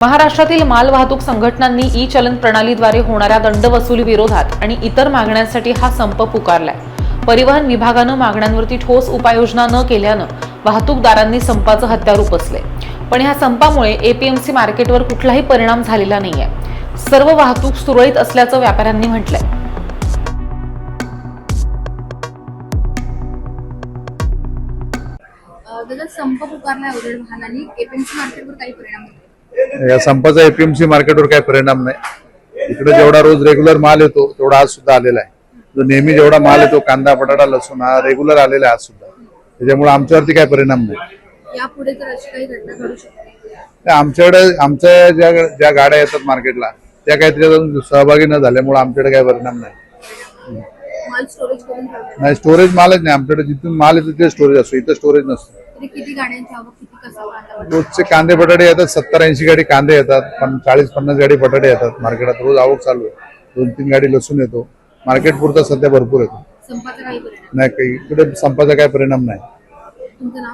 महाराष्ट्रातील मालवाहतूक संघटनांनी ई चलन प्रणालीद्वारे होणाऱ्या दंडवसुली विरोधात आणि इतर मागण्यांसाठी हा संप पुकारलाय. परिवहन विभागानं मागण्यांवरती ठोस उपाययोजना न केल्यानं वाहतूकदारांनी संपाचं हत्यार उपसले. पण ह्या संपामुळे एपीएमसी मार्केटवर कुठलाही परिणाम झालेला नाहीये. सर्व वाहतूक सुरळीत असल्याचं व्यापाऱ्यांनी म्हटलंय. संप पुकारलाय वाहनांनी. एपीएमसी मार्केटवर काही परिणाम होतो या संपाचा एपीएमसी मार्केटवर काही परिणाम नाही. इकडे जेवढा रोज रेग्युलर माल येतो तेवढा आज सुद्धा आलेला आहे. जो नेहमी जेवढा माल येतो कांदा बटाटा लसूण हा रेग्युलर आलेला आहे आज सुद्धा. त्याच्यामुळे आमच्यावरती काही परिणाम नाही. आमच्याकडे आमच्या ज्या ज्या गाड्या येतात मार्केटला त्या काही त्याच्यात अजून सहभागी न झाल्यामुळे आमच्याकडे काही परिणाम नाही. माल स्टोरेज करून ठेवतात नाही स्टोरेज मालच नाही. आमच्याकडे जिथून माल येतो ते स्टोरेज असतो. इथं स्टोरेज नसतं. तरी किती गाड्यांची आवक किती कसा वातावरण रोजचे कांदे बटाटे येतात. सत्तर ऐंशी गाडी कांदे येतात. पण चाळीस पन्नास गाडी बटाटे येतात. मार्केटात रोज आवक चालू आहे. दोन तीन गाडी लसूण येतो. मार्केट पुरता सध्या भरपूर येतो. संपाचा काही परिणाम? नाही काही. इकडे संपाचा काही परिणाम नाही. तुमचं नाव?